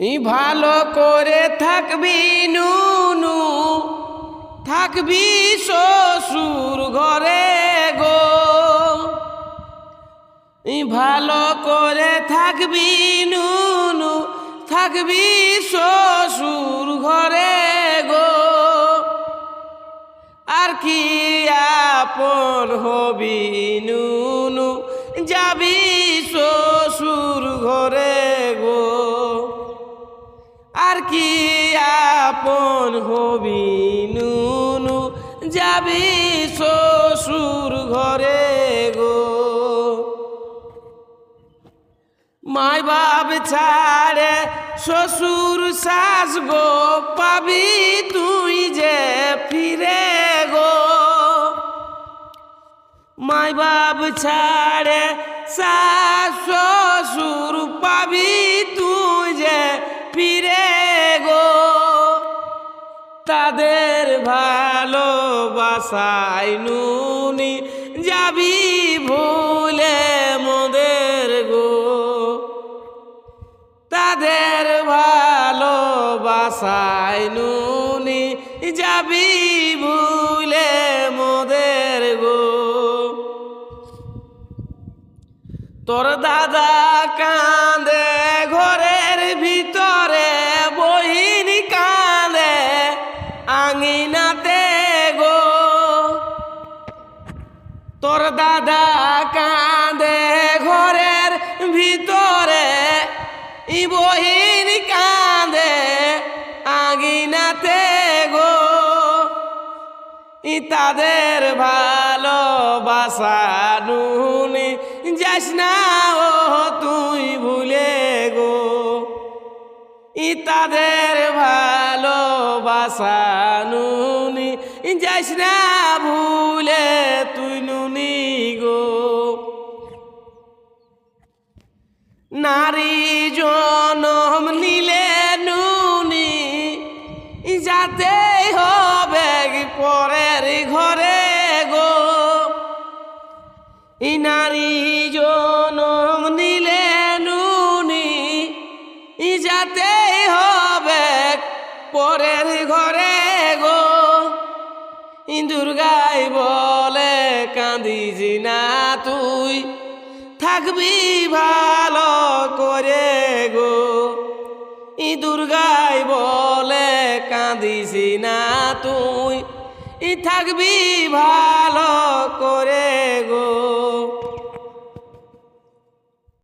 ভালো করে থাকবি নুনু, থাকবি শ্বশুর ঘরে গো। ই ভালো করে থাকবি নুনু, থাকবি শ্বশুর ঘরে গো। আর কি আপন হবি নুনু, যাবি আর কি আপন হবি? নুনু যাবি শ্বশুর ঘরে গো। মাই বাপ ছাড়ে শ্বশুর শাস গো, পাবি তুই যে ফিরে গো। মাই বাপ ছাড়ে শাস তাদের ভালোবাসায় নুনি যাবি ভুলে মোদের গো। তাদের ভালোবাসায় নুনি যাবি ভুলে মোদের গো। তোর দাদা কাঁদে আঙিনাতে গো। তোর দাদা কাঁদে ঘরের ভিতরে, ই বহিন কাঁদে আঙিনাতে গো। ই তাদের ভালোবাসা নুনি যাস না ও, তুই ভুলে গো। ই তাদের ভালোবাসা নুনি যাস না ভুলে তুই নুনি গো। নারী জনম নিলে নুনি যাতে হবে পরের ঘরে গো। ই নারী জনম নিলে নুনি যাতে হবে পরের ঘরে গো। দুর্গাই বলে, কাঁদিস না তুই। থাকবি ভালো করে গো। ই দুর্গাই বলে, কাঁদিস না তুই। ই থাকবি ভালো